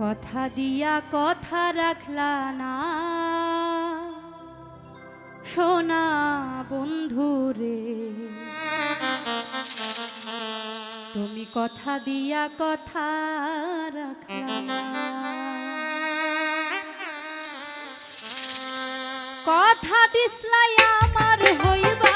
কথা দিয়া কথা রাখলা না। সোনা বন্ধু রে, তুমি কথা দিয়া কথা রাখলা কথা দিসলাই আমার হইবা